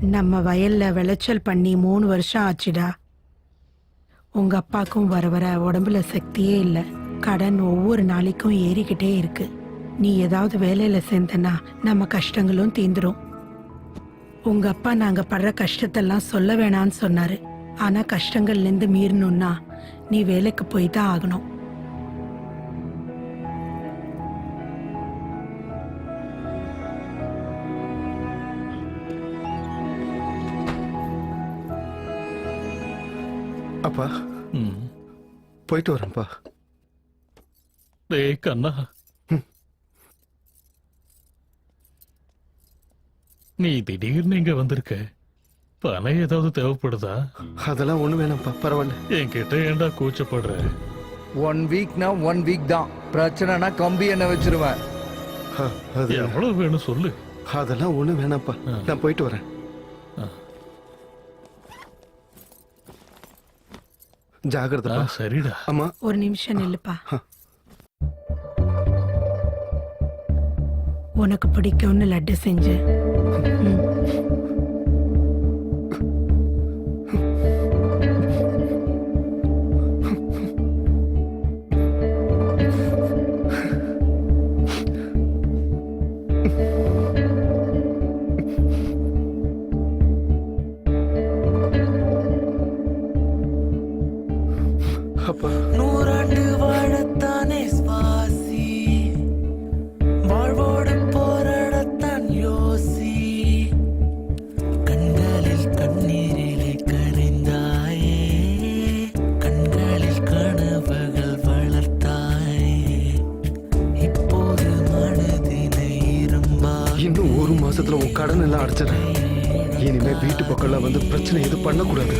நம்ம வயல்ல விளைச்சல் பண்ணி மூணு வருஷம் ஆச்சுடா. உங்க அப்பாக்கும் வர வர உடம்புல சக்தியே இல்லை. கடன் ஒவ்வொரு நாளைக்கும் ஏறிக்கிட்டே இருக்கு. நீ ஏதாவது வேலையில சேர்ந்தனா நம்ம கஷ்டங்களும் தீந்துரும். உங்க அப்பா நாங்க படுற கஷ்டத்தெல்லாம் சொல்ல வேணாம்னு சொன்னாரு. ஆனா கஷ்டங்கள்லேருந்து மீறணும்னா நீ வேலைக்கு போய் தான் ஆகணும். அப்பா ம். போயிட்டு வரேன்ப்பா. டேய் கண்ணா. நீ திடீர்னு இங்க வந்திருக்க. பணம் ஏதாவது தேவைப்படுதா? அதெல்லாம் ஒண்ணு வேணாம்ப்பா பரவாயில்ல. என்கிட்ட ஏன்டா கூச்சப்படுற? ஒன் வீக்னா ஒன் வீக் தான். பிரச்சனைனா கம்பி என்ன வச்சிருவேன். அது எவ்வளவு வேணும் சொல்லு. அதெல்லாம் ஒண்ணு வேணாம்ப்பா. நான் போயிட்டு வரேன். ஆ, ஜாகிரதப்பா சரிடா. அம்மா. ஒரு நிமிஷம் நில்லுப்பா. உனக்கு பிடிக்கும்னு லட்டு செஞ்சு. இன்னும் ஒரு மாசத்துல உன் கடன் எல்லாம் அடைச்சிடறேன். இனிமே வீட்டு பக்கம்லாம் வந்து பிரச்சனை எதுவும் பண்ணக்கூடாது.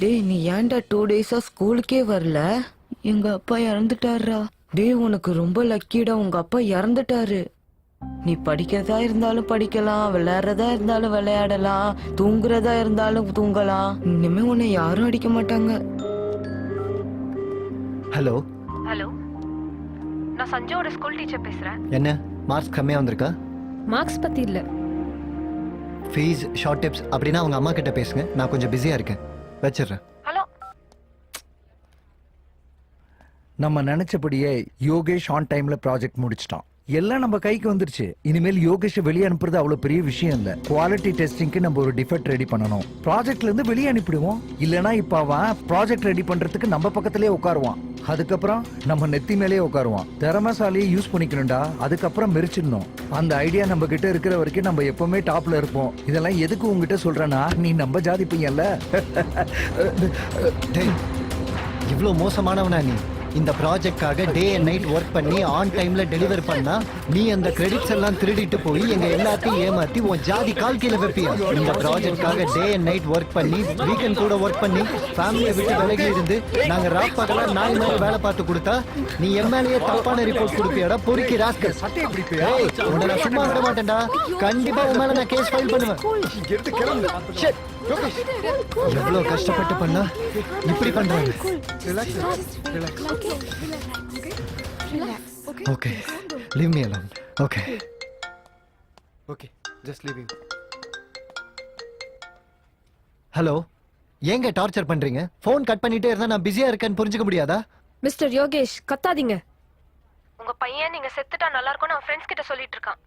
டேய் நீ ஏன்டா டூ டேஸா ஸ்கூலுக்கே வரல? எங்க அப்பா இறந்துட்டாரா டேய் உனக்கு ரொம்ப லக்கிடா உங்க அப்பா இறந்துட்டாரு. நீ படிக்கிறதா இருந்தாலும் படிக்கலாம் விளையாடுறதா இருந்தாலும் விளையாடலாம் தூங்குறதா இருந்தாலும் தூங்கலாம். இனிமே உன்னை யாரும் அடிக்க மாட்டாங்க. ஹலோ ஹலோ நான் சஞ்சயோட ஸ்கூல் டீச்சர் பேசுறேன். என்ன? மார்க்ஸ் கம்மியாக வந்திருக்கா? மார்க்ஸ் பத்தி இல்ல. ஃபீஸ் ஷார்ட் டிப்ஸ் அப்படின்னா அவங்க அம்மா கிட்ட பேசுங்க. நான் கொஞ்சம் பிஸியாக இருக்கேன். வச்சிடுறேன். நம்ம நினைச்சபடியே யோகேஷ் ஆன் டைம்ல ப்ராஜெக்ட் முடிச்சிட்டான். எல்லாம் நம்ம கைக்கு வந்துருச்சு. இனிமேல் யோகேஷை வெளியே அனுப்புறது அவ்வளவு பெரிய விஷயம் இல்ல. குவாலிட்டி டெஸ்டிங்க்கு நம்ம ஒரு டிஃபெக்ட் ரெடி பண்ணணும். ப்ராஜெக்ட்ல இருந்து வெளியே அனுப்பிடுவோம். இல்லனா இப்ப அவன் ப்ராஜெக்ட் ரெடி பண்றதுக்கு நம்ம பக்கத்திலே உட்காருவான். அதுக்கப்புறம் நம்ம நெத்தி மேலேயே உட்காருவான். திறமசாலியை யூஸ் பண்ணிக்கணும்டா. அதுக்கப்புறம் மெரிச்சிடணும். அந்த ஐடியா நம்ம கிட்ட இருக்கிற வரைக்கும் நம்ம எப்பவுமே டாப்ல இருப்போம். இதெல்லாம் எதுக்கு உங்ககிட்ட சொல்றேன்னா நீ நம்ம ஜாதி பையன்ல? இவ்வளவு இவ்வளோ மோசமானவனா நீ? இந்த ப்ராஜெக்ட்காக டே அண்ட் நைட் ஒர்க் பண்ணி ஆன் டைம்ல டெலிவர் பண்ணா நீ அந்த கிரெடிட்ஸ் எல்லாம் திருடிட்டு போய் எங்க எல்லாத்தையும் ஏமாத்தி உன் ஜாதி கால் கீழே வைப்பியா? இந்த ப்ராஜெக்ட்காக டே அண்ட் நைட் ஒர்க் பண்ணி வீக்கெண்ட் கூட ஒர்க் பண்ணி ஃபேமிலியை விட்டு விலகி இருந்து நாங்க ராப் பகலா நாய் மேல வேலை பார்த்து கொடுத்தா நீ மேலேயே தப்பான ரிப்போர்ட் கொடுப்பியாடா பொறுக்கி ராஸ்கல் ஏய், உன்னை நான் சும்மா விட மாட்டேன்டா. கண்டிப்பா உன் மேல நான் கேஸ் ஃபைல் பண்ணுவேன். எவ்வளவு கஷ்டப்பட்டு பண்ணா இப்படி பண்றாங்க? Okay leave me alone okay okay just leaving hello ஏங்க டார்ச்சர் பண்றீங்க? ஃபோன் கட் பண்ணிட்டே இருந்தா நான் பிஸியா இருக்கேன்னு புரிஞ்சுக்க முடியாதா? மிஸ்டர் யோகேஷ் கத்தாதீங்க. உங்க பையன் நீங்க செத்துட்டா நல்லா இருக்கும்னு அவன் ஃப்ரெண்ட்ஸ் கிட்ட சொல்லிட்டு இருக்கான்.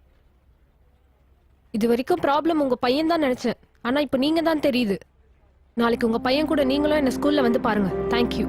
இது வரைக்கும் ப்ராப்ளம் உங்க பையன் தான் நினைச்சேன். ஆனால் இப்போ நீங்கள் தான் தெரியுது. நாளைக்கு உங்கள் பையன் கூட நீங்களும் என்னை ஸ்கூலில் வந்து பாருங்கள் thank you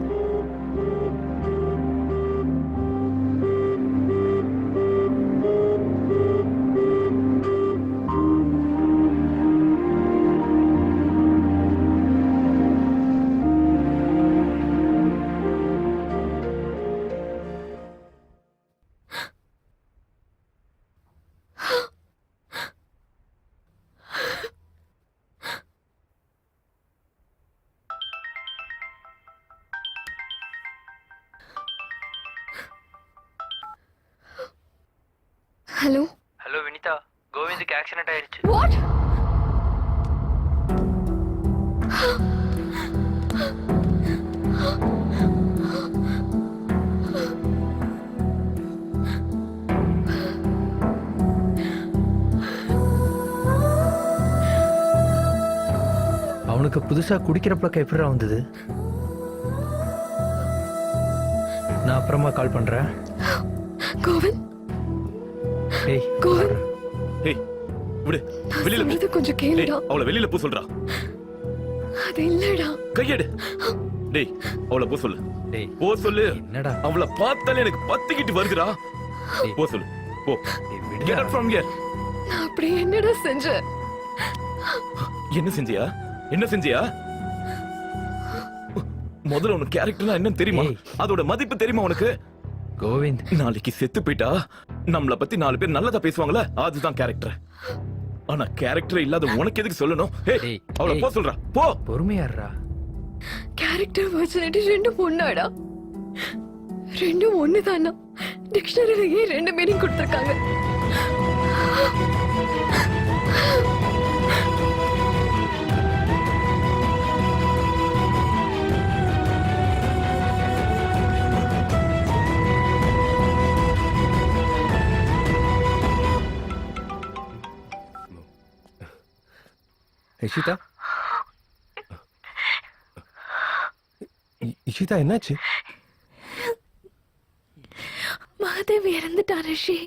hello. Hello Vinitha. கோவிந்துக்கு accident ஆயிடுச்சு. வாட் அவனுக்கு புதுசா குடிக்கிற பழக்கம் எப்படிடா வந்தது? நான் அப்புறமா கால் பண்றேன். கோவிந்த் கோவிந்த் ஏய் விடு. வெளியில போ. கொஞ்சம் கேளுடா. அவளை வெளியில போ சொல்றா. அது இல்லடா. கையெடு. டேய் அவளை போ சொல்லு. டேய் போ சொல்லு. என்னடா? அவளை பார்த்தாலே எனக்கு பத்திக்கிட்டு வருதுடா. போ சொல்லு. போ. கெட். அவுட் ஃப்ரம் ஹியர் நான் அப்படி என்னடா செஞ்சேன்? என்ன செஞ்சியா? என்ன செஞ்சியா? முதல்ல உனக்கு கேரக்டர்னா என்னன்னு தெரியுமா. அதோட மதிப்பு தெரியுமா உனக்கு? கோவிந்த். நாளைக்கு செத்து போயிட்டா? நம்மள பத்தி நாலு பேர் நல்லதா பேசுவாங்களே? அதுதான் கேரக்டர் ஆனா கேரக்டர் இல்லாத உனக்கு எதுக்கு சொல்லணும்? ஏய் அவளை. போ சொல்றா. போ. பொறுமையாடுறா கேரக்டர் பர்சனாலிட்டி ரெண்டும் ஒன்னாடா ரெண்டும் ஒண்ணுதானா டிக்ஷனரியிலேயே ரெண்டு மீனிங் கொடுத்துருக்காங்க. இஷிதா? இஷிதா என்னாச்சு? மகாதேவ் இறந்துட்டான் ரிஷி.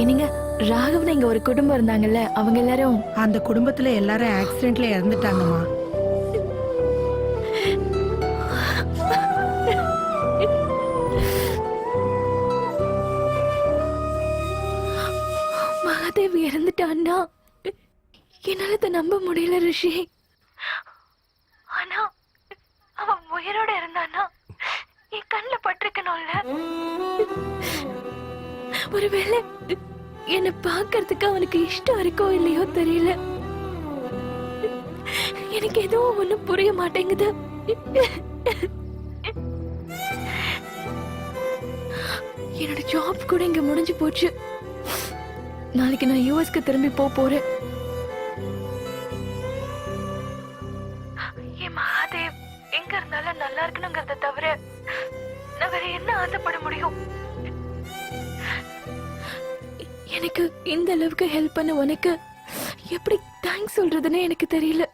என்னங்க ராகவன் இங்க ஒரு குடும்பம் இருந்தாங்கல்ல அவங்க எல்லாரும்? அந்த குடும்பத்துல எல்லாரும் ஆக்சிடென்ட்ல இறந்துட்டாங்கம்மா. இறந்துட்டான்னா என்னால இதை நம்ப முடியல ரிஷி. ஆனா அவன் உயிரோட இருந்தானா என் கண்ணுல பட்டிருக்கணும்ல. ஒருவேளை என்னை பார்க்கறதுக்கு அவனுக்கு இஷ்டம் இருக்கோ இல்லையோ தெரியல. எனக்கு எதுவும் ஒண்ணும் புரிய மாட்டேங்குது. என்னோட ஜாப் கூட இங்க முடிஞ்சு போச்சு. நாளைக்கு நான் யூஎஸ்க்கு திரும்பி போக போறேன். மகாதேவ் எங்க இருந்தாலும் நல்லா இருக்கணுங்கிறத தவிர நான் வேற என்ன ஆசைப்பட முடியும்? எனக்கு இந்த அளவுக்கு ஹெல்ப் பண்ண உனக்கு எப்படி தேங்க்ஸ் சொல்றதுன்னு எனக்கு தெரியல.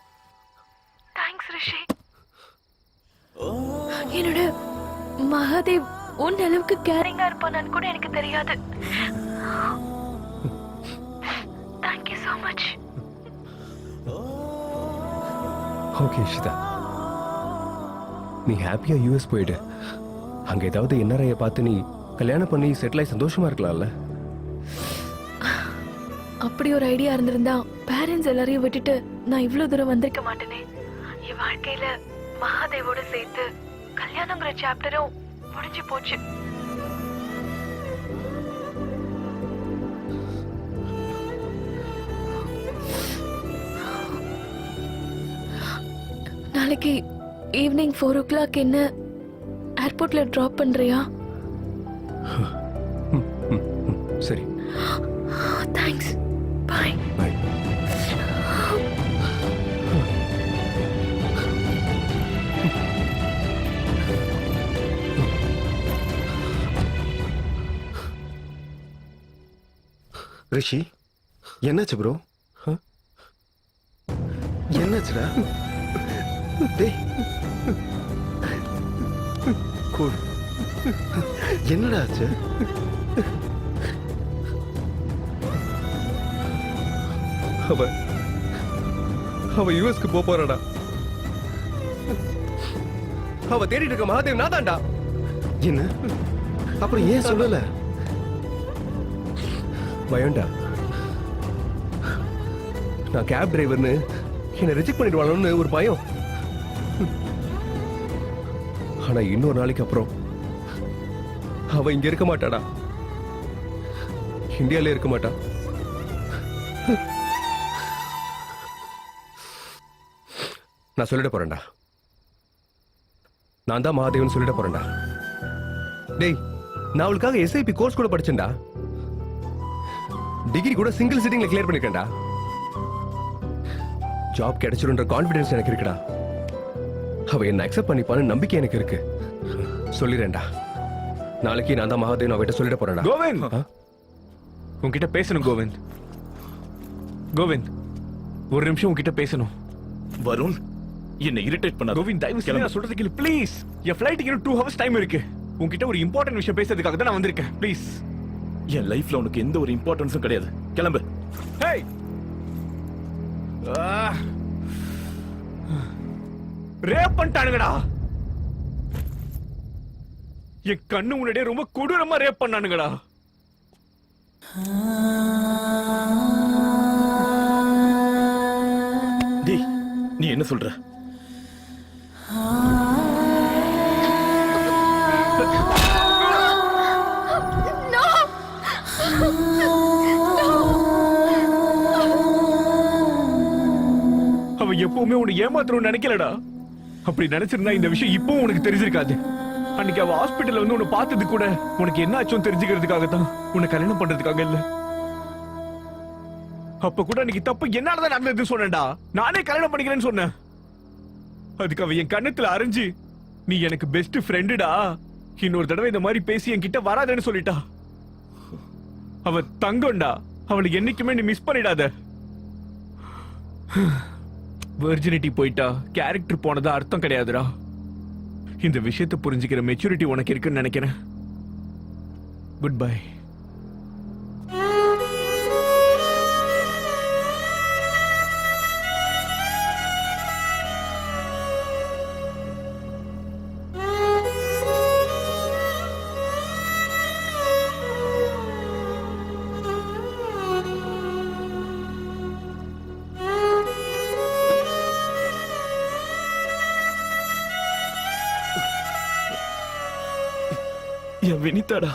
தேங்க்ஸ் ரிஷி. என்னோட மகாதேவ் உன் அளவுக்கு கேரிங்கா இருப்பானான்னு கூட எனக்கு தெரியாது. So மச் ஓகே இஷிதா நீ ஹாப்பியா யூஎஸ் போயிடு. அங்க ஏதாவது என்ஆர்ஐய பார்த்து நீ கல்யாணம் பண்ணி செட்டில் ஆகி சந்தோஷமா இருக்கலாம்ல? அப்படி ஒரு ஐடியா இருந்திருந்தா பேரண்ட்ஸ் எல்லாரையும் விட்டுட்டு நான் இவ்வளவு தூரம் வந்திருக்க மாட்டேனே. என் வாழ்க்கையில மகாதேவோட சேர்த்து கல்யாணங்கிற சாப்டரும் முடிஞ்சு போச்சு. நாளைக்கு ஈவினிங் ஃபோர் ஓ கிளாக் என்ன ஏர்போர்ட்ல ட்ராப் பண்றியா? சரி. தேங்க்ஸ் பாய் பாய் ரிஷி என்னாச்சு ப்ரோ என்னாச்சுடா? என்னடா ஆச்சு? அவ அவ யுஎஸ்க்கு போக போறாடா. அவ தேடிட்டு இருக்க மகாதேவ் நான் தான்டா என்ன? அப்புறம் ஏன் சொல்லல? பயம்டா. நான் கேப் டிரைவர்னு என்னை ரிஜெக்ட் பண்ணிடுவானோன்னு ஒரு பயம். ஆனா இன்னொரு நாளைக்கு அப்புறம் அவ இங்க இருக்க மாட்டாடா. இந்தியால இருக்க மாட்டா. நான் சொல்லிட போறேன்டா. நான் தான் மகாதேவன் சொல்லிட போறேன்டா. டேய் நான் அவளுக்காக எஸ்ஐபி கோர்ஸ் கூட படிச்சேன்டா. டிகிரி கூட சிங்கிள் சிட்டிங்ல கிளியர் பண்ணிக்கேன்டா ஜாப் கிடைச்சிருன்ற கான்பிடன்ஸ் எனக்கு இருக்குடா. அவ என்ன அக்செப்ட் பண்ணிப்பான்னு நம்பிக்கை எனக்கு இருக்கு. சொல்லிடுறேன்டா. நாளைக்கு நான் தான் மகாதேவன் அவகிட்ட சொல்லிட போறேன்டா. கோவிந்த்! ஆ? உன்கிட்ட பேசணும் கோவிந்த். கோவிந்த் ஒரு நிமிஷம் உன்கிட்ட பேசணும். வருண் என்ன இரிட்டேட் பண்ணாத. கோவிந்த் தயவு செய்து நான் சொல்றது கேளு ப்ளீஸ் என் ஃப்ளைட்டுக்கு இன்னும் டூ ஹவர்ஸ் டைம் இருக்கு. உன்கிட்ட ஒரு இம்பார்ட்டன்ட் விஷயம் பேசுறதுக்காக தான் நான் வந்திருக்கேன். ப்ளீஸ் என் லைஃப்ல உனக்கு எந்த ஒரு இம்பார்ட்டன்ஸும் கிடையாது. கிளம்பு. Hey rape பண்ணிட்டானுங்கடா. என் கண்ணு முன்னாடியே ரொம்ப கொடூரமா ரேப் பண்ணானுங்கடா. டேய் நீ என்ன சொல்ற? அவ எப்பவுமே உன்னை ஏமாத்தணும்னு நினைக்கலடா. அப்படி நினைச்சிருந்தா இந்த விஷயம் இப்பவும் உனக்கு தெரிஞ்சிருக்காது. அன்னைக்கு அவ ஹாஸ்பிட்டல்ல வந்து உன்னை பார்த்தது கூட உனக்கு என்ன ஆச்சும் தெரிஞ்சுக்கிறதுக்காக தான் உன்னை கல்யாணம் பண்றதுக்காக இல்ல. அப்ப கூட அன்னைக்கு தப்பு என்னாலதான் நடந்தது சொன்னேன்டா. நானே கல்யாணம் பண்ணிக்கிறேன்னு சொன்னேன். அதுக்கு அவ என் கண்ணத்துல அரைஞ்சு நீ எனக்கு பெஸ்ட் ஃப்ரெண்டுடா இன்னொரு தடவை இந்த மாதிரி பேசி என் கிட்ட வராதேன்னு சொல்லிட்டா. அவ தங்கம்டா. அவளுக்கு என்னைக்குமே நீ மிஸ் பண்ணிடாத. வெர்ஜினிட்டி போயிட்டா கேரக்டர் போனதா அர்த்தம் கிடையாதுடா. இந்த விஷயத்தை புரிஞ்சுக்கிற மெச்சூரிட்டி உனக்கு இருக்குன்னு நினைக்கிறேன். Good bye வினிதாடா.